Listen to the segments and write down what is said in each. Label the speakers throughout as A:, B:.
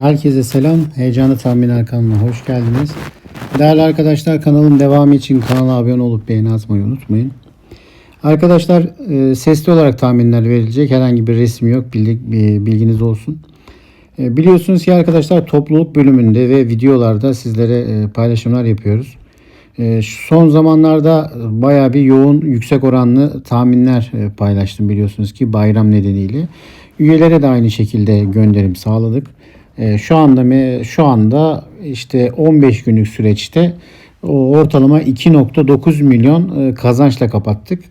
A: Herkese selam. Heyecanlı Tahminler kanalına hoş geldiniz. Değerli arkadaşlar kanalın devamı için kanala abone olup beğeni atmayı unutmayın. Arkadaşlar e, sesli olarak tahminler verilecek. Herhangi bir resim yok. Bir bilginiz olsun. E, Biliyorsunuz ki arkadaşlar topluluk bölümünde ve videolarda sizlere e, paylaşımlar yapıyoruz. E, Son zamanlarda baya bir yoğun yüksek oranlı tahminler e, paylaştım biliyorsunuz ki bayram nedeniyle. Üyelere de aynı şekilde gönderim sağladık. E, Şu anda şu anda işte 15 günlük süreçte ortalama 2.9 milyon e, kazançla kapattık.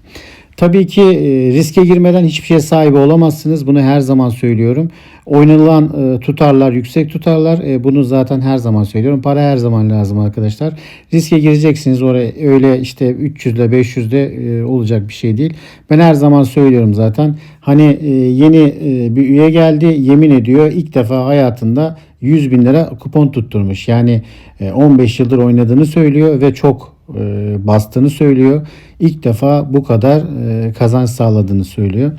A: Tabii ki e, riske girmeden hiçbir şeye sahibi olamazsınız. Bunu her zaman söylüyorum. Oynanılan e, tutarlar yüksek tutarlar. E, Bunu zaten her zaman söylüyorum. Para her zaman lazım arkadaşlar. Riske gireceksiniz. Oraya öyle işte 300 ile 500 de olacak bir şey değil. Ben her zaman söylüyorum zaten. Hani yeni bir üye geldi yemin ediyor ilk defa hayatında 100 bin lira kupon tutturmuş. Yani e, 15 yıldır oynadığını söylüyor ve çok e, bastığını söylüyor. İlk defa bu kadar e, kazanç sağladığını söylüyor.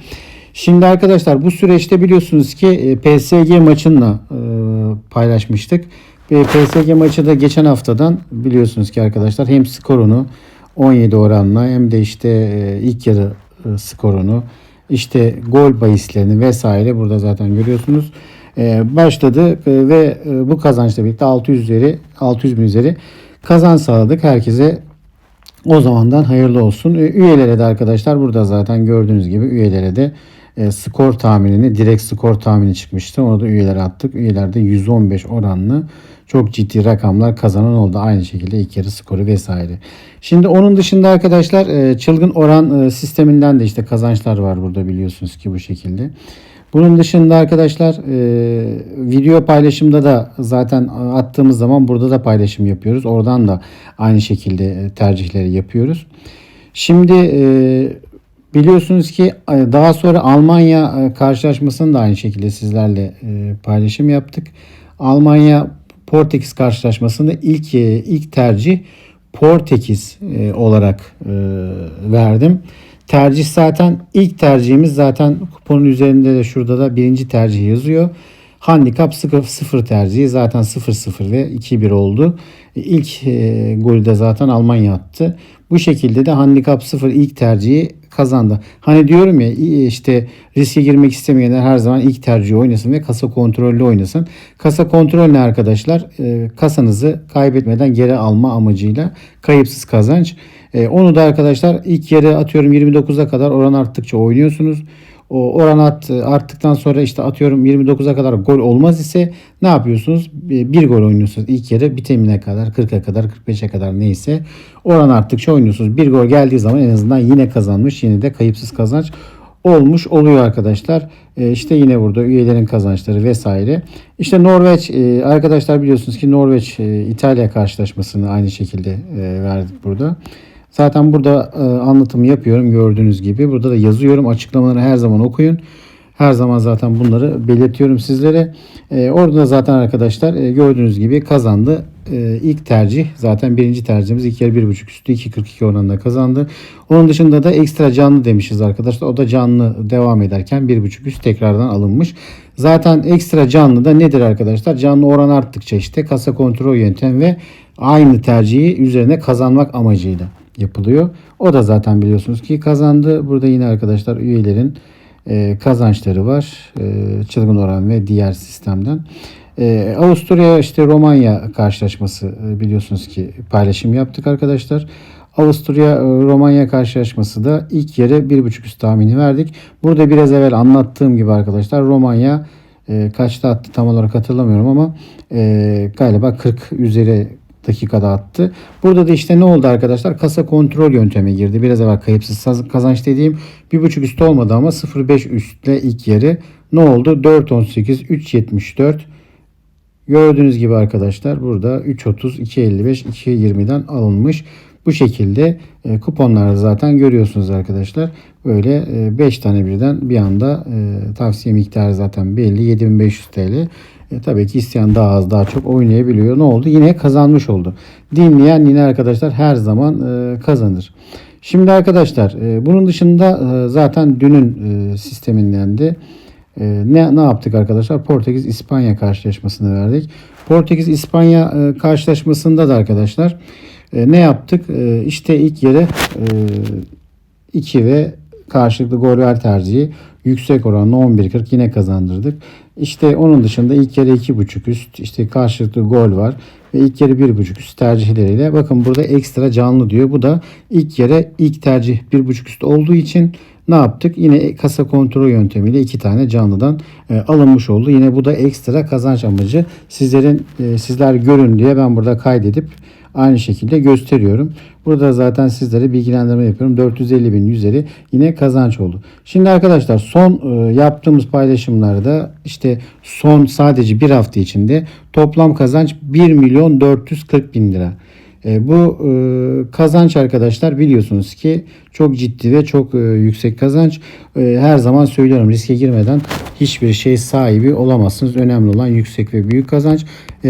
A: Şimdi arkadaşlar bu süreçte biliyorsunuz ki e, PSG maçınla e, paylaşmıştık. Ve PSG maçı da geçen haftadan biliyorsunuz ki arkadaşlar hem skorunu 17 oranla hem de işte e, ilk yarı e, skorunu işte gol bahislerini vesaire burada zaten görüyorsunuz. E, başladı e, ve e, bu kazançla birlikte 600 üzeri 600 bin üzeri kazanç sağladık. Herkese o zamandan hayırlı olsun. Üyelere de arkadaşlar burada zaten gördüğünüz gibi üyelere de e, skor tahminini direkt skor tahmini çıkmıştı. Onu da üyelere attık. Üyelerde 115 oranlı çok ciddi rakamlar kazanan oldu. Aynı şekilde ilk yarı skoru vesaire. Şimdi onun dışında arkadaşlar e, çılgın oran e, sisteminden de işte kazançlar var burada biliyorsunuz ki bu şekilde. Bunun dışında arkadaşlar e, video paylaşımda da zaten attığımız zaman burada da paylaşım yapıyoruz. Oradan da aynı şekilde e, tercihleri yapıyoruz. Şimdi e, biliyorsunuz ki daha sonra Almanya karşılaşmasını da aynı şekilde sizlerle paylaşım yaptık. Almanya Portekiz karşılaşmasında ilk ilk tercih Portekiz olarak e, verdim. Tercih zaten ilk tercihimiz zaten kuponun üzerinde de şurada da birinci tercih yazıyor. Handikap 0 tercihi zaten 0-0 ve 2-1 oldu. İlk e, golü de zaten Almanya attı. Bu şekilde de handikap 0 ilk tercihi kazandı. Hani diyorum ya işte riske girmek istemeyenler her zaman ilk tercihi oynasın ve kasa kontrollü oynasın. Kasa kontrol ne arkadaşlar? E, kasanızı kaybetmeden geri alma amacıyla kayıpsız kazanç. E, onu da arkadaşlar ilk yere atıyorum 29'a kadar oran arttıkça oynuyorsunuz. O oran art, arttıktan sonra işte atıyorum 29'a kadar gol olmaz ise ne yapıyorsunuz? Bir bir gol oynuyorsunuz ilk yarı bitimine kadar 40'a kadar 45'e kadar neyse oran arttıkça oynuyorsunuz. Bir gol geldiği zaman en azından yine kazanmış yine de kayıpsız kazanç olmuş oluyor arkadaşlar. E, işte yine burada üyelerin kazançları vesaire. İşte Norveç e, arkadaşlar biliyorsunuz ki Norveç e, İtalya karşılaşmasını aynı şekilde e, verdik burada. Zaten burada e, anlatımı yapıyorum gördüğünüz gibi. Burada da yazıyorum. Açıklamaları her zaman okuyun. Her zaman zaten bunları belirtiyorum sizlere. E, orada da zaten arkadaşlar e, gördüğünüz gibi kazandı. E, ilk tercih zaten birinci tercihimiz ilk yarı 1.5 üstü 2.42 oranında kazandı. Onun dışında da ekstra canlı demişiz arkadaşlar. O da canlı devam ederken 1.5 üst tekrardan alınmış. Zaten ekstra canlı da nedir arkadaşlar? Canlı oran arttıkça işte kasa kontrol yöntem ve aynı tercihi üzerine kazanmak amacıyla yapılıyor. O da zaten biliyorsunuz ki kazandı. Burada yine arkadaşlar üyelerin e, kazançları var. E, çılgın oran ve diğer sistemden. E, Avusturya işte Romanya karşılaşması e, biliyorsunuz ki paylaşım yaptık arkadaşlar. Avusturya e, Romanya karşılaşması da ilk yere 1.5 üst tahmini verdik. Burada biraz evvel anlattığım gibi arkadaşlar Romanya e, kaçta attı tam olarak hatırlamıyorum ama e, galiba 40 üzeri dakikada attı. Burada da işte ne oldu arkadaşlar? Kasa kontrol yöntemi girdi. Biraz evvel kayıpsız kazanç dediğim 1.5 üstü olmadı ama 0.5 üstle ilk yarı ne oldu? 4.18 3.74 Gördüğünüz gibi arkadaşlar burada 3.30 2.55 2.20'den alınmış. Bu şekilde e, kuponlarda zaten görüyorsunuz arkadaşlar. Böyle 5 e, tane birden bir anda e, tavsiye miktarı zaten belli 7500 TL. E, tabii ki isteyen daha az daha çok oynayabiliyor. Ne oldu? Yine kazanmış oldu. Dinleyen yine arkadaşlar her zaman e, kazanır. Şimdi arkadaşlar e, bunun dışında e, zaten dünün e, sisteminden de e, ne, ne yaptık arkadaşlar? Portekiz İspanya karşılaşmasını verdik. Portekiz İspanya e, karşılaşmasında da arkadaşlar e, ne yaptık? E, işte ilk yere e, 2 ve karşılıklı gol ver tercihi yüksek oranla 11.40 yine kazandırdık. İşte onun dışında ilk yarı 2.5 üst işte karşılıklı gol var ve ilk yarı 1.5 üst tercihleriyle bakın burada ekstra canlı diyor. Bu da ilk yere ilk tercih 1.5 üst olduğu için ne yaptık? Yine kasa kontrol yöntemiyle iki tane canlıdan e, alınmış oldu. Yine bu da ekstra kazanç amacı. Sizlerin e, sizler görün diye ben burada kaydedip aynı şekilde gösteriyorum. Burada zaten sizlere bilgilendirme yapıyorum. 450 bin üzeri yine kazanç oldu. Şimdi arkadaşlar son e, yaptığımız paylaşımlarda işte son sadece bir hafta içinde toplam kazanç 1 milyon 440 bin lira. E, bu e, kazanç arkadaşlar biliyorsunuz ki çok ciddi ve çok e, yüksek kazanç. Her zaman söylüyorum riske girmeden hiçbir şey sahibi olamazsınız. Önemli olan yüksek ve büyük kazanç.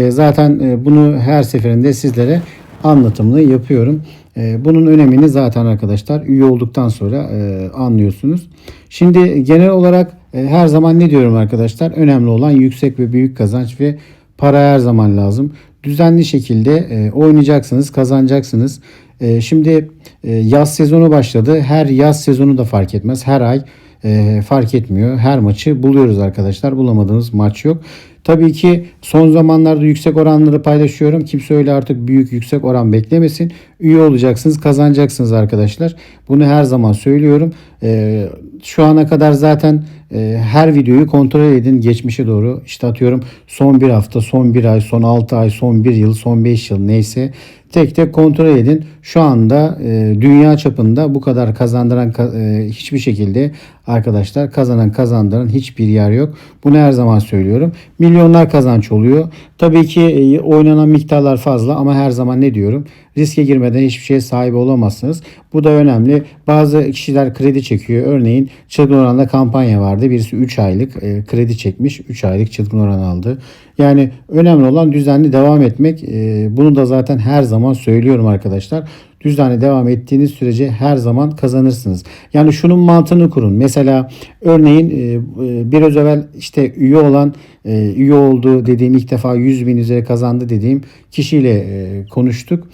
A: Zaten bunu her seferinde sizlere anlatımını yapıyorum. Bunun önemini zaten arkadaşlar üye olduktan sonra anlıyorsunuz. Şimdi genel olarak her zaman ne diyorum arkadaşlar? Önemli olan yüksek ve büyük kazanç ve para her zaman lazım. Düzenli şekilde e, oynayacaksınız, kazanacaksınız. E, şimdi e, yaz sezonu başladı. Her yaz sezonu da fark etmez. Her ay e, fark etmiyor. Her maçı buluyoruz arkadaşlar. Bulamadığımız maç yok. Tabii ki son zamanlarda yüksek oranları paylaşıyorum. Kimse öyle artık büyük yüksek oran beklemesin. Üye olacaksınız, kazanacaksınız arkadaşlar. Bunu her zaman söylüyorum. Ee, şu ana kadar zaten e, her videoyu kontrol edin geçmişe doğru. İşte atıyorum son bir hafta, son bir ay, son 6 ay, son bir yıl, son 5 yıl neyse tek tek kontrol edin. Şu anda e, dünya çapında bu kadar kazandıran e, hiçbir şekilde arkadaşlar kazanan kazandıran hiçbir yer yok. Bunu her zaman söylüyorum. Milyonlar kazanç oluyor. Tabii ki e, oynanan miktarlar fazla ama her zaman ne diyorum? Riske girmeden hiçbir şeye sahip olamazsınız. Bu da önemli. Bazı kişiler kredi çekiyor. Örneğin çılgın oranda kampanya vardı. Birisi 3 aylık e, kredi çekmiş. 3 aylık çılgın oran aldı. Yani önemli olan düzenli devam etmek. E, bunu da zaten her zaman söylüyorum arkadaşlar düzenli devam ettiğiniz sürece her zaman kazanırsınız. Yani şunun mantığını kurun. Mesela örneğin e, biraz evvel işte üye olan e, üye oldu dediğim ilk defa 100 bin üzeri kazandı dediğim kişiyle e, konuştuk.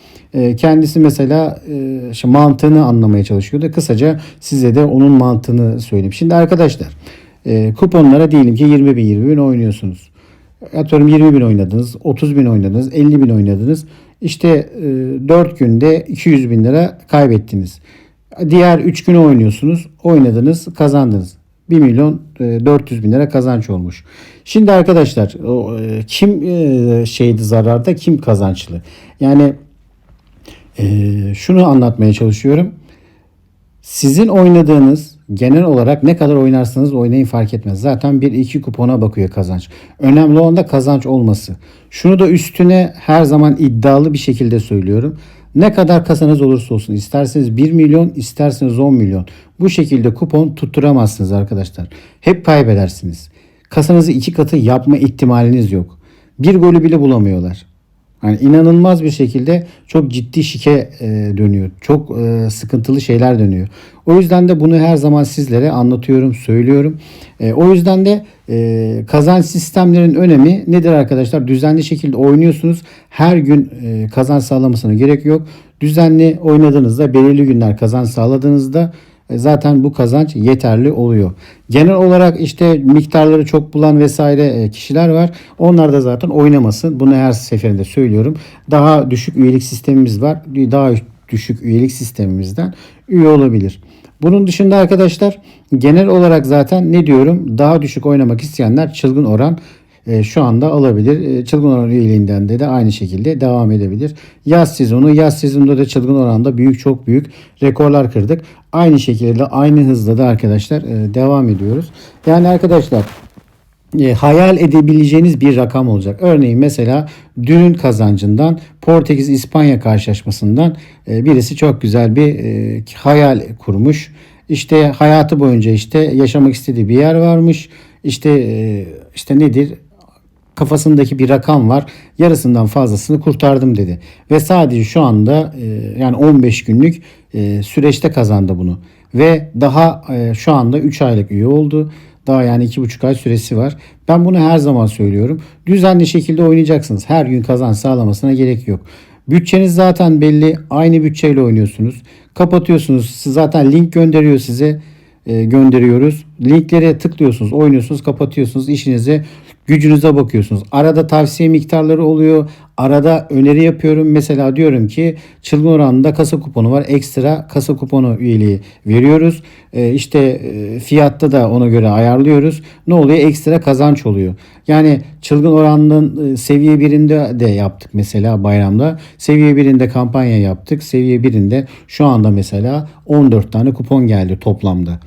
A: Kendisi mesela mantığını anlamaya çalışıyordu. Kısaca size de onun mantığını söyleyeyim. Şimdi arkadaşlar kuponlara diyelim ki 20 bin 20 bin oynuyorsunuz. Atıyorum 20 bin oynadınız, 30 bin oynadınız, 50 bin oynadınız. İşte e, 4 günde 200 bin lira kaybettiniz. Diğer 3 günü oynuyorsunuz. Oynadınız, kazandınız. 1 milyon 400 bin lira kazanç olmuş. Şimdi arkadaşlar e, kim e, şeydi zararda kim kazançlı? Yani e, şunu anlatmaya çalışıyorum. Sizin oynadığınız genel olarak ne kadar oynarsanız oynayın fark etmez. Zaten bir iki kupona bakıyor kazanç. Önemli olan da kazanç olması. Şunu da üstüne her zaman iddialı bir şekilde söylüyorum. Ne kadar kasanız olursa olsun isterseniz 1 milyon isterseniz 10 milyon bu şekilde kupon tutturamazsınız arkadaşlar. Hep kaybedersiniz. Kasanızı iki katı yapma ihtimaliniz yok. Bir golü bile bulamıyorlar. Yani inanılmaz bir şekilde çok ciddi şike e, dönüyor. Çok e, sıkıntılı şeyler dönüyor. O yüzden de bunu her zaman sizlere anlatıyorum, söylüyorum. E, o yüzden de e, kazanç sistemlerin önemi nedir arkadaşlar? Düzenli şekilde oynuyorsunuz. Her gün e, kazanç sağlamasına gerek yok. Düzenli oynadığınızda, belirli günler kazanç sağladığınızda zaten bu kazanç yeterli oluyor. Genel olarak işte miktarları çok bulan vesaire e, kişiler var. Onlar da zaten oynamasın. Bunu her seferinde söylüyorum. Daha düşük üyelik sistemimiz var. Daha düşük üyelik sistemimizden üye olabilir. Bunun dışında arkadaşlar genel olarak zaten ne diyorum? Daha düşük oynamak isteyenler çılgın oran e, şu anda alabilir. E, çılgın oran üyeliğinden de, de aynı şekilde devam edebilir. Yaz sezonu, yaz sezonunda da çılgın oranda büyük çok büyük rekorlar kırdık. Aynı şekilde aynı hızla da arkadaşlar e, devam ediyoruz. Yani arkadaşlar e, hayal edebileceğiniz bir rakam olacak. Örneğin mesela dünün kazancından Portekiz İspanya karşılaşmasından e, birisi çok güzel bir e, hayal kurmuş. İşte hayatı boyunca işte yaşamak istediği bir yer varmış. İşte e, işte nedir? Kafasındaki bir rakam var. Yarısından fazlasını kurtardım dedi. Ve sadece şu anda e, yani 15 günlük e, süreçte kazandı bunu. Ve daha e, şu anda 3 aylık üye oldu. Daha yani 2,5 ay süresi var. Ben bunu her zaman söylüyorum. Düzenli şekilde oynayacaksınız. Her gün kazanç sağlamasına gerek yok. Bütçeniz zaten belli. Aynı bütçeyle oynuyorsunuz. Kapatıyorsunuz. Siz zaten link gönderiyor size. e, gönderiyoruz. Linklere tıklıyorsunuz, oynuyorsunuz, kapatıyorsunuz. işinize, gücünüze bakıyorsunuz. Arada tavsiye miktarları oluyor. Arada öneri yapıyorum. Mesela diyorum ki çılgın oranında kasa kuponu var. Ekstra kasa kuponu üyeliği veriyoruz. E, işte e, fiyatta da ona göre ayarlıyoruz. Ne oluyor? Ekstra kazanç oluyor. Yani çılgın oranının e, seviye birinde de yaptık mesela bayramda. Seviye birinde kampanya yaptık. Seviye birinde şu anda mesela 14 tane kupon geldi toplamda.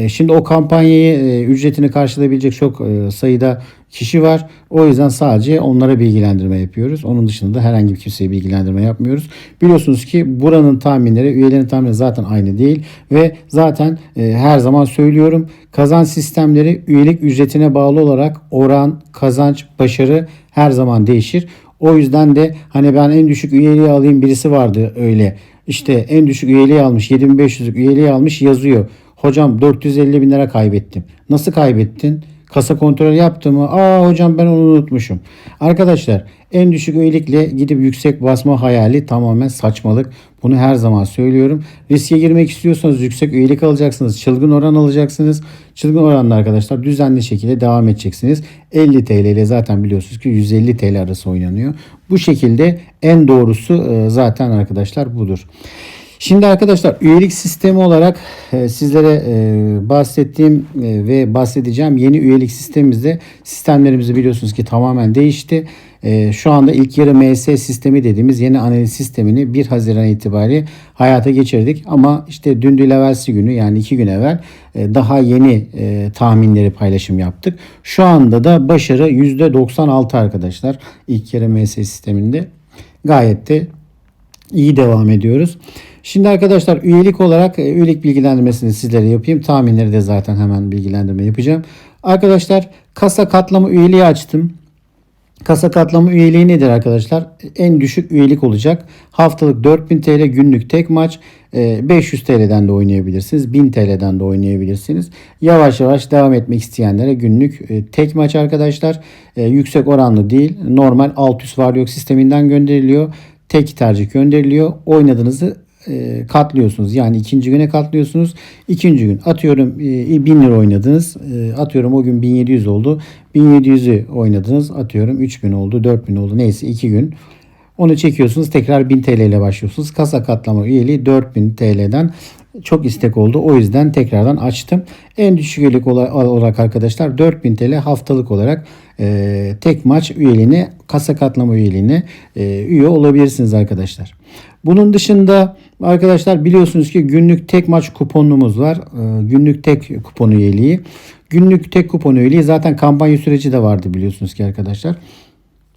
A: E, Şimdi o kampanyayı e, ücretini karşılayabilecek çok e, sayıda kişi var. O yüzden sadece onlara bilgilendirme yapıyoruz. Onun dışında da herhangi bir kimseye bilgilendirme yapmıyoruz. Biliyorsunuz ki buranın tahminleri, üyelerin tahminleri zaten aynı değil ve zaten her zaman söylüyorum kazanç sistemleri üyelik ücretine bağlı olarak oran, kazanç, başarı her zaman değişir. O yüzden de hani ben en düşük üyeliği alayım birisi vardı öyle. İşte en düşük üyeliği almış 7500'lük üyeliği almış yazıyor. Hocam 450 bin lira kaybettim. Nasıl kaybettin? Kasa kontrol yaptı mı? Aa hocam ben onu unutmuşum. Arkadaşlar en düşük üyelikle gidip yüksek basma hayali tamamen saçmalık. Bunu her zaman söylüyorum. Riske girmek istiyorsanız yüksek üyelik alacaksınız. Çılgın oran alacaksınız. Çılgın oranla arkadaşlar düzenli şekilde devam edeceksiniz. 50 TL ile zaten biliyorsunuz ki 150 TL arası oynanıyor. Bu şekilde en doğrusu e, zaten arkadaşlar budur. Şimdi arkadaşlar üyelik sistemi olarak e, sizlere e, bahsettiğim e, ve bahsedeceğim yeni üyelik sistemimizde sistemlerimizi biliyorsunuz ki tamamen değişti. Şu anda ilk yarı MS sistemi dediğimiz yeni analiz sistemini 1 Haziran itibariyle hayata geçirdik. Ama işte dün değil evvelsi günü yani 2 gün evvel daha yeni tahminleri paylaşım yaptık. Şu anda da başarı %96 arkadaşlar ilk yarı MS sisteminde. Gayet de iyi devam ediyoruz. Şimdi arkadaşlar üyelik olarak e, üyelik bilgilendirmesini sizlere yapayım. Tahminleri de zaten hemen bilgilendirme yapacağım. Arkadaşlar kasa katlama üyeliği açtım. Kasa katlama üyeliği nedir arkadaşlar? En düşük üyelik olacak. Haftalık 4000 TL günlük tek maç. e, 500 TL'den de oynayabilirsiniz. 1000 TL'den de oynayabilirsiniz. Yavaş yavaş devam etmek isteyenlere günlük e, tek maç arkadaşlar. E, Yüksek oranlı değil. Normal alt üst var yok sisteminden gönderiliyor. Tek tercih gönderiliyor. Oynadığınızı e, katlıyorsunuz. Yani ikinci güne katlıyorsunuz. İkinci gün atıyorum e, 1000 lira oynadınız. E, atıyorum o gün 1700 oldu. 1700'ü oynadınız. Atıyorum 3000 oldu, 4000 oldu. Neyse 2 gün. Onu çekiyorsunuz. Tekrar 1000 TL ile başlıyorsunuz. Kasa katlama üyeliği 4000 TL'den çok istek oldu. O yüzden tekrardan açtım. En düşük üyelik ola- olarak arkadaşlar 4000 TL haftalık olarak e, tek maç üyeliğine, kasa katlama üyeliğine e, üye olabilirsiniz arkadaşlar. Bunun dışında arkadaşlar biliyorsunuz ki günlük tek maç kuponumuz var. E, günlük tek kupon üyeliği. Günlük tek kupon üyeliği zaten kampanya süreci de vardı biliyorsunuz ki arkadaşlar.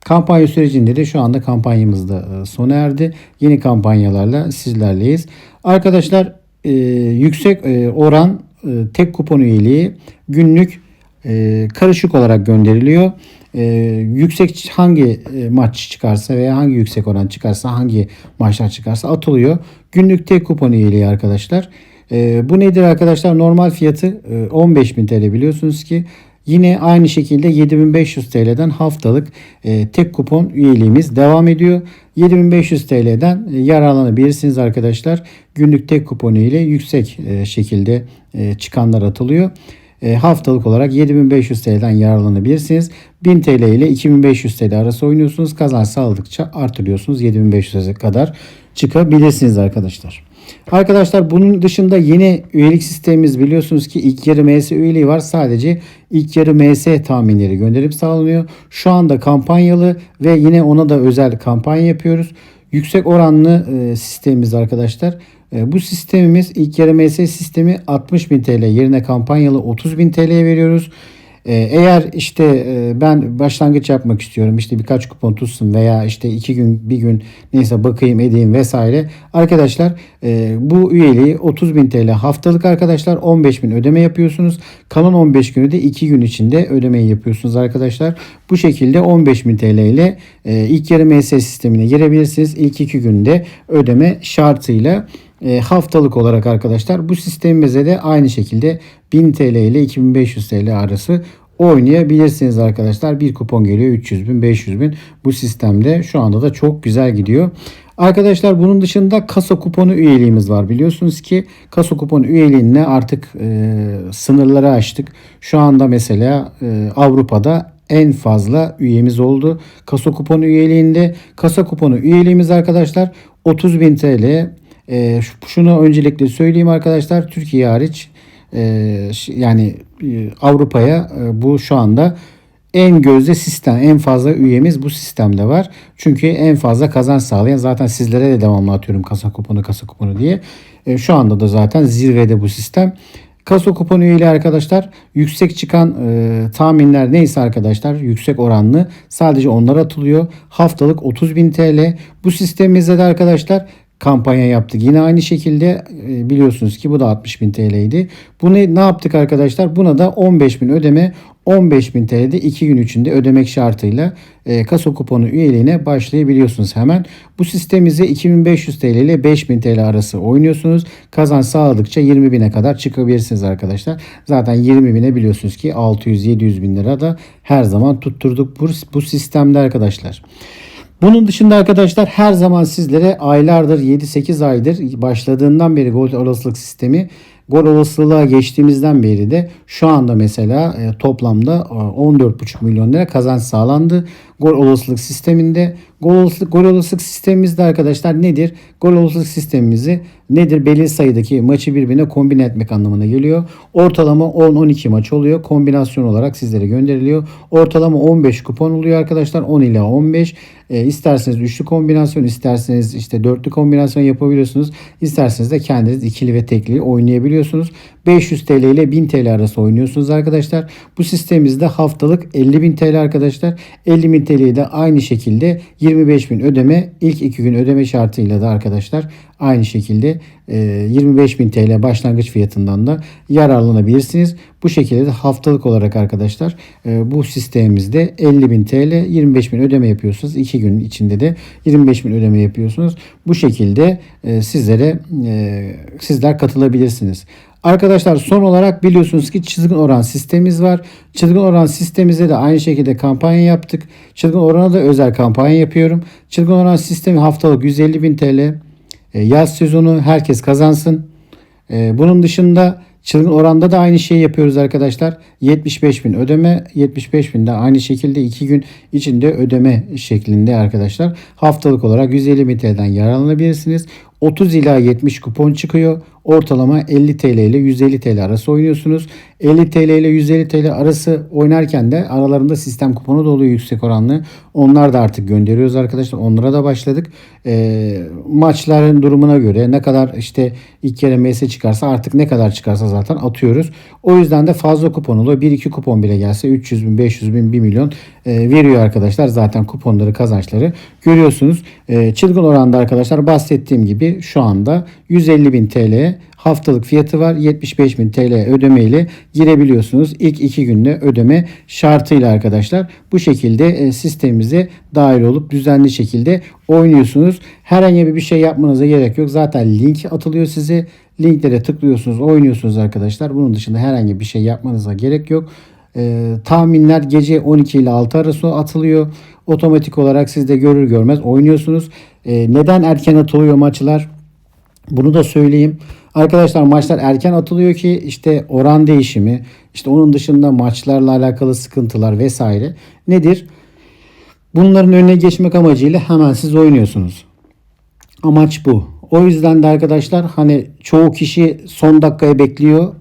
A: Kampanya sürecinde de şu anda kampanyamız da e, sona erdi. Yeni kampanyalarla sizlerleyiz. Arkadaşlar e, yüksek e, oran tek kupon üyeliği günlük karışık olarak gönderiliyor. E, yüksek hangi maç çıkarsa veya hangi yüksek oran çıkarsa hangi maçlar çıkarsa atılıyor. Günlük tek kupon üyeliği arkadaşlar. E, bu nedir arkadaşlar? Normal fiyatı e, 15.000 TL biliyorsunuz ki. Yine aynı şekilde 7500 TL'den haftalık e, tek kupon üyeliğimiz devam ediyor. 7500 TL'den e, yararlanabilirsiniz arkadaşlar. Günlük tek kuponu ile yüksek e, şekilde e, çıkanlar atılıyor. E, haftalık olarak 7500 TL'den yararlanabilirsiniz. 1000 TL ile 2500 TL arası oynuyorsunuz. Kazanç sağladıkça artırıyorsunuz. 7500'e kadar çıkabilirsiniz arkadaşlar. Arkadaşlar bunun dışında yeni üyelik sistemimiz biliyorsunuz ki ilk yarı MS üyeliği var. Sadece ilk yarı MS tahminleri gönderip sağlanıyor. Şu anda kampanyalı ve yine ona da özel kampanya yapıyoruz. Yüksek oranlı e, sistemimiz arkadaşlar. E, bu sistemimiz ilk yarı MS sistemi 60.000 TL yerine kampanyalı 30.000 TL'ye veriyoruz. Ee, Eğer işte e, ben başlangıç yapmak istiyorum işte birkaç kupon tutsun veya işte iki gün bir gün neyse bakayım edeyim vesaire. Arkadaşlar e, bu üyeliği 30.000 TL haftalık arkadaşlar 15.000 ödeme yapıyorsunuz. Kalan 15 günü de 2 gün içinde ödemeyi yapıyorsunuz arkadaşlar. Bu şekilde 15.000 TL ile e, ilk yarı MS sistemine girebilirsiniz. İlk 2 günde ödeme şartıyla e, haftalık olarak arkadaşlar bu sistemimize de aynı şekilde 1000 TL ile 2500 TL arası oynayabilirsiniz arkadaşlar. Bir kupon geliyor 300 bin 500 bin bu sistemde şu anda da çok güzel gidiyor. Arkadaşlar bunun dışında kasa kuponu üyeliğimiz var. Biliyorsunuz ki kasa kuponu üyeliğine artık e, sınırları aştık. Şu anda mesela e, Avrupa'da en fazla üyemiz oldu. Kasa kuponu üyeliğinde kasa kuponu üyeliğimiz arkadaşlar 30.000 TL. E, şunu öncelikle söyleyeyim arkadaşlar Türkiye hariç e, yani e, Avrupa'ya e, bu şu anda en gözde sistem, en fazla üyemiz bu sistemde var. Çünkü en fazla kazanç sağlayan zaten sizlere de devamlı atıyorum kasa kuponu kasa kuponu diye. Şu anda da zaten zirvede bu sistem. Kasa kuponu üyeli arkadaşlar yüksek çıkan e, tahminler neyse arkadaşlar yüksek oranlı sadece onlar atılıyor. Haftalık 30.000 TL. Bu sistemimizde de arkadaşlar kampanya yaptık. Yine aynı şekilde e, biliyorsunuz ki bu da 60.000 TL'ydi. Bunu ne yaptık arkadaşlar? Buna da 15.000 ödeme 15.000 TL'de 2 gün içinde ödemek şartıyla e, kasa kuponu üyeliğine başlayabiliyorsunuz hemen. Bu sistemimize 2500 TL ile 5000 TL arası oynuyorsunuz. Kazanç sağladıkça 20.000'e kadar çıkabilirsiniz arkadaşlar. Zaten 20.000'e biliyorsunuz ki 600-700 bin lira da her zaman tutturduk bu, bu sistemde arkadaşlar. Bunun dışında arkadaşlar her zaman sizlere aylardır 7-8 aydır başladığından beri gol olasılık sistemi gol olasılığa geçtiğimizden beri de şu anda mesela e, toplamda e, 14,5 milyon lira kazanç sağlandı. Gol olasılık sisteminde gol olasılık, gol olasılık sistemimizde arkadaşlar nedir? Gol olasılık sistemimizi nedir? Belirli sayıdaki maçı birbirine kombine etmek anlamına geliyor. Ortalama 10-12 maç oluyor. Kombinasyon olarak sizlere gönderiliyor. Ortalama 15 kupon oluyor arkadaşlar. 10 ila 15. E, isterseniz üçlü kombinasyon, isterseniz işte dörtlü kombinasyon yapabiliyorsunuz. İsterseniz de kendiniz ikili ve tekli oynayabiliyorsunuz. 500 TL ile 1000 TL arası oynuyorsunuz arkadaşlar. Bu sistemimizde haftalık 50.000 TL arkadaşlar. 50.000 TL'yi de aynı şekilde 25.000 ödeme ilk 2 gün ödeme şartıyla da arkadaşlar aynı şekilde 25.000 TL başlangıç fiyatından da yararlanabilirsiniz. Bu şekilde de haftalık olarak arkadaşlar e, bu sistemimizde 50.000 TL 25.000 ödeme yapıyorsunuz. 2 gün içinde de 25.000 ödeme yapıyorsunuz. Bu şekilde e, sizlere e, sizler katılabilirsiniz. Arkadaşlar son olarak biliyorsunuz ki çizgin oran sistemimiz var. Çizgin oran sistemimize de aynı şekilde kampanya yaptık. Çizgin orana da özel kampanya yapıyorum. Çizgin oran sistemi haftalık 150 bin TL. E, yaz sezonu herkes kazansın. E, bunun dışında çılgın oranda da aynı şeyi yapıyoruz arkadaşlar. 75 bin ödeme 75 bin de aynı şekilde 2 gün içinde ödeme şeklinde arkadaşlar. Haftalık olarak 150 bin TL'den yararlanabilirsiniz. 30 ila 70 kupon çıkıyor. Ortalama 50 TL ile 150 TL arası oynuyorsunuz. 50 TL ile 150 TL arası oynarken de aralarında sistem kuponu da oluyor yüksek oranlı. Onlar da artık gönderiyoruz arkadaşlar. Onlara da başladık. E, maçların durumuna göre ne kadar işte ilk kere MS çıkarsa artık ne kadar çıkarsa zaten atıyoruz. O yüzden de fazla kupon oluyor. 1-2 kupon bile gelse 300 bin, 500 bin, 1 milyon e, veriyor arkadaşlar. Zaten kuponları, kazançları görüyorsunuz. E, çılgın oranda arkadaşlar bahsettiğim gibi şu anda 150 bin TL haftalık fiyatı var. 75 bin TL ödeme ile girebiliyorsunuz. İlk iki günde ödeme şartıyla arkadaşlar. Bu şekilde e, sistemimize dahil olup düzenli şekilde oynuyorsunuz. Herhangi bir şey yapmanıza gerek yok. Zaten link atılıyor size. Linklere tıklıyorsunuz, oynuyorsunuz arkadaşlar. Bunun dışında herhangi bir şey yapmanıza gerek yok. E, tahminler gece 12 ile 6 arası atılıyor. Otomatik olarak siz de görür görmez oynuyorsunuz. E, neden erken atılıyor maçlar? Bunu da söyleyeyim. Arkadaşlar maçlar erken atılıyor ki işte oran değişimi, işte onun dışında maçlarla alakalı sıkıntılar vesaire. Nedir? Bunların önüne geçmek amacıyla hemen siz oynuyorsunuz. Amaç bu. O yüzden de arkadaşlar hani çoğu kişi son dakikayı bekliyor.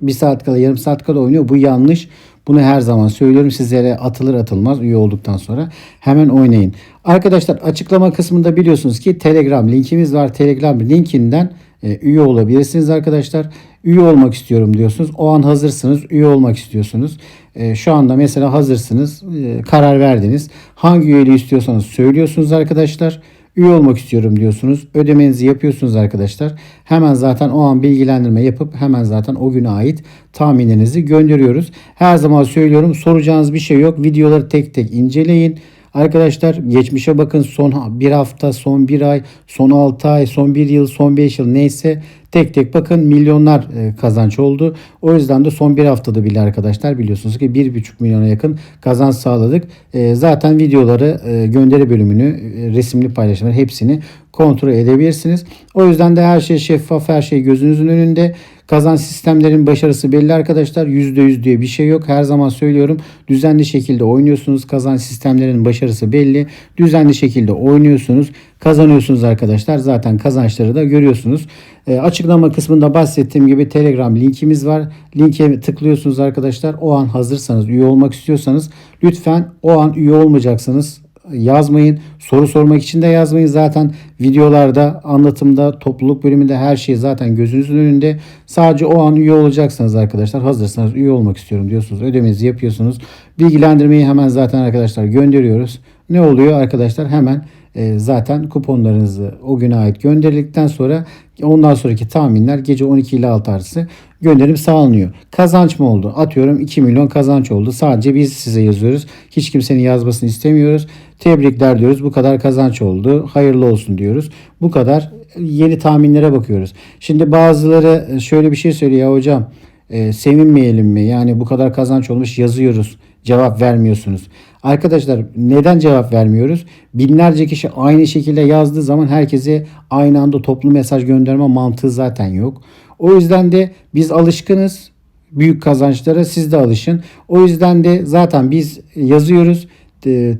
A: Bir saat kala yarım saat kala oynuyor. Bu yanlış. Bunu her zaman söylüyorum sizlere atılır atılmaz üye olduktan sonra hemen oynayın. Arkadaşlar açıklama kısmında biliyorsunuz ki Telegram linkimiz var. Telegram linkinden e, üye olabilirsiniz arkadaşlar. Üye olmak istiyorum diyorsunuz. O an hazırsınız. Üye olmak istiyorsunuz. E, şu anda mesela hazırsınız. E, karar verdiniz. Hangi üyeliği istiyorsanız söylüyorsunuz arkadaşlar. Üye olmak istiyorum diyorsunuz. Ödemenizi yapıyorsunuz arkadaşlar. Hemen zaten o an bilgilendirme yapıp hemen zaten o güne ait tahminlerinizi gönderiyoruz. Her zaman söylüyorum soracağınız bir şey yok. Videoları tek tek inceleyin. Arkadaşlar geçmişe bakın son bir hafta, son bir ay, son 6 ay, son bir yıl, son 5 yıl neyse tek tek bakın milyonlar e, kazanç oldu. O yüzden de son bir haftada bile arkadaşlar biliyorsunuz ki 1,5 milyona yakın kazanç sağladık. E, zaten videoları e, gönderi bölümünü, resimli paylaşımları hepsini kontrol edebilirsiniz. O yüzden de her şey şeffaf, her şey gözünüzün önünde. Kazanç sistemlerin başarısı belli arkadaşlar. %100 diye bir şey yok. Her zaman söylüyorum. Düzenli şekilde oynuyorsunuz. Kazanç sistemlerinin başarısı belli. Düzenli şekilde oynuyorsunuz. Kazanıyorsunuz arkadaşlar. Zaten kazançları da görüyorsunuz. E, açıklama kısmında bahsettiğim gibi Telegram linkimiz var. Linke tıklıyorsunuz arkadaşlar. O an hazırsanız, üye olmak istiyorsanız lütfen o an üye olmayacaksınız yazmayın. Soru sormak için de yazmayın. Zaten videolarda, anlatımda, topluluk bölümünde her şey zaten gözünüzün önünde. Sadece o an üye olacaksınız arkadaşlar. Hazırsanız üye olmak istiyorum diyorsunuz. Ödemenizi yapıyorsunuz. Bilgilendirmeyi hemen zaten arkadaşlar gönderiyoruz. Ne oluyor arkadaşlar? Hemen e, zaten kuponlarınızı o güne ait gönderildikten sonra ondan sonraki tahminler gece 12 ile 6 arası gönderim sağlanıyor. Kazanç mı oldu? Atıyorum 2 milyon kazanç oldu. Sadece biz size yazıyoruz. Hiç kimsenin yazmasını istemiyoruz. Tebrikler diyoruz. Bu kadar kazanç oldu. Hayırlı olsun diyoruz. Bu kadar yeni tahminlere bakıyoruz. Şimdi bazıları şöyle bir şey söylüyor ya hocam e, sevinmeyelim mi? Yani bu kadar kazanç olmuş yazıyoruz. Cevap vermiyorsunuz. Arkadaşlar neden cevap vermiyoruz? Binlerce kişi aynı şekilde yazdığı zaman herkese aynı anda toplu mesaj gönderme mantığı zaten yok. O yüzden de biz alışkınız büyük kazançlara siz de alışın. O yüzden de zaten biz yazıyoruz.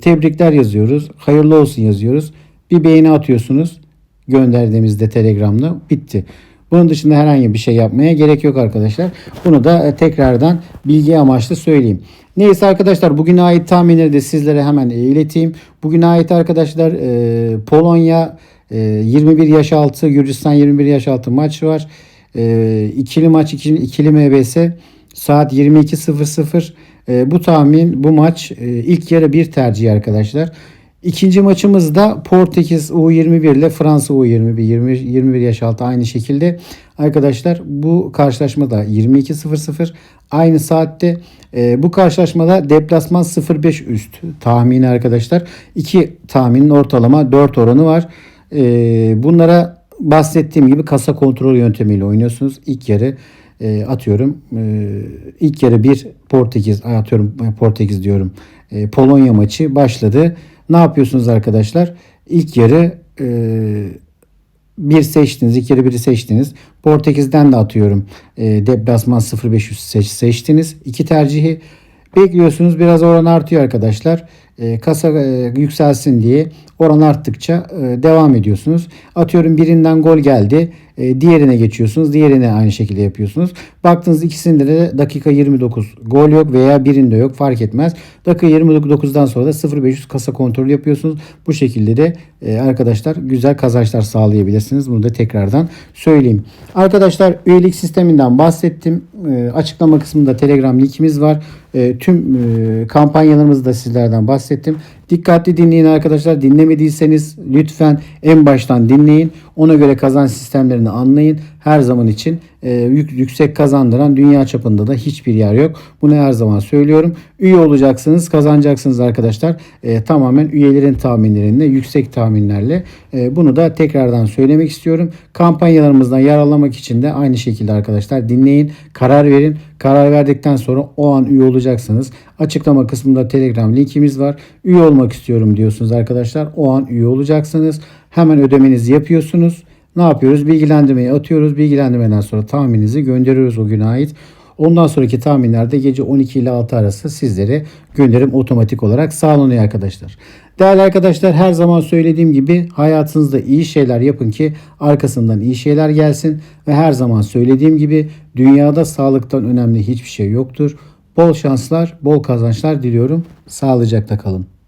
A: Tebrikler yazıyoruz. Hayırlı olsun yazıyoruz. Bir beğeni atıyorsunuz. Gönderdiğimizde Telegram'da bitti. Bunun dışında herhangi bir şey yapmaya gerek yok arkadaşlar. Bunu da e, tekrardan bilgi amaçlı söyleyeyim. Neyse arkadaşlar bugüne ait tahminleri de sizlere hemen ileteyim. Bugüne ait arkadaşlar e, Polonya e, 21 yaş altı, Gürcistan 21 yaş altı maç var. E, ikili maç, ikili, ikili MBS saat 22.00. E, bu tahmin, bu maç e, ilk yarı bir tercih arkadaşlar. İkinci maçımız da Portekiz U21 ile Fransa U21 20, 21 yaş altı aynı şekilde. Arkadaşlar bu karşılaşmada 22.00 aynı saatte e, bu karşılaşmada deplasman 0.5 üst tahmini arkadaşlar. İki tahminin ortalama 4 oranı var. E, bunlara bahsettiğim gibi kasa kontrol yöntemiyle oynuyorsunuz. İlk yarı e, atıyorum e, ilk yarı bir Portekiz atıyorum Portekiz diyorum e, Polonya maçı başladı. Ne yapıyorsunuz arkadaşlar? İlk yarı e, bir seçtiniz. ilk yarı biri seçtiniz. Portekiz'den de atıyorum. E, deplasman 0500 seç, seçtiniz. İki tercihi bekliyorsunuz. Biraz oran artıyor arkadaşlar. E, kasa e, yükselsin diye oran arttıkça e, devam ediyorsunuz. Atıyorum birinden gol geldi. E, diğerine geçiyorsunuz. Diğerine aynı şekilde yapıyorsunuz. Baktınız ikisinde de dakika 29 gol yok veya birinde yok fark etmez. Dakika 29'dan sonra da 0500 kasa kontrol yapıyorsunuz. Bu şekilde de e, arkadaşlar güzel kazançlar sağlayabilirsiniz. Bunu da tekrardan söyleyeyim. Arkadaşlar üyelik sisteminden bahsettim. E, açıklama kısmında Telegram linkimiz var. Tüm kampanyalarımızı da sizlerden bahsettim. Dikkatli dinleyin arkadaşlar. Dinlemediyseniz lütfen en baştan dinleyin. Ona göre kazanç sistemlerini anlayın. Her zaman için e, yük, yüksek kazandıran dünya çapında da hiçbir yer yok. Bunu her zaman söylüyorum. Üye olacaksınız, kazanacaksınız arkadaşlar. E, tamamen üyelerin tahminlerinde, yüksek tahminlerle. E, bunu da tekrardan söylemek istiyorum. Kampanyalarımızdan yararlanmak için de aynı şekilde arkadaşlar dinleyin, karar verin. Karar verdikten sonra o an üye olacaksınız. Açıklama kısmında Telegram linkimiz var. Üye olmak istiyorum diyorsunuz arkadaşlar. O an üye olacaksınız. Hemen ödemenizi yapıyorsunuz. Ne yapıyoruz? Bilgilendirmeyi atıyoruz. Bilgilendirmeden sonra tahmininizi gönderiyoruz o güne ait. Ondan sonraki tahminlerde gece 12 ile 6 arası sizlere gönderim otomatik olarak sağlanıyor arkadaşlar. Değerli arkadaşlar her zaman söylediğim gibi hayatınızda iyi şeyler yapın ki arkasından iyi şeyler gelsin. Ve her zaman söylediğim gibi dünyada sağlıktan önemli hiçbir şey yoktur. Bol şanslar, bol kazançlar diliyorum. Sağlıcakla kalın.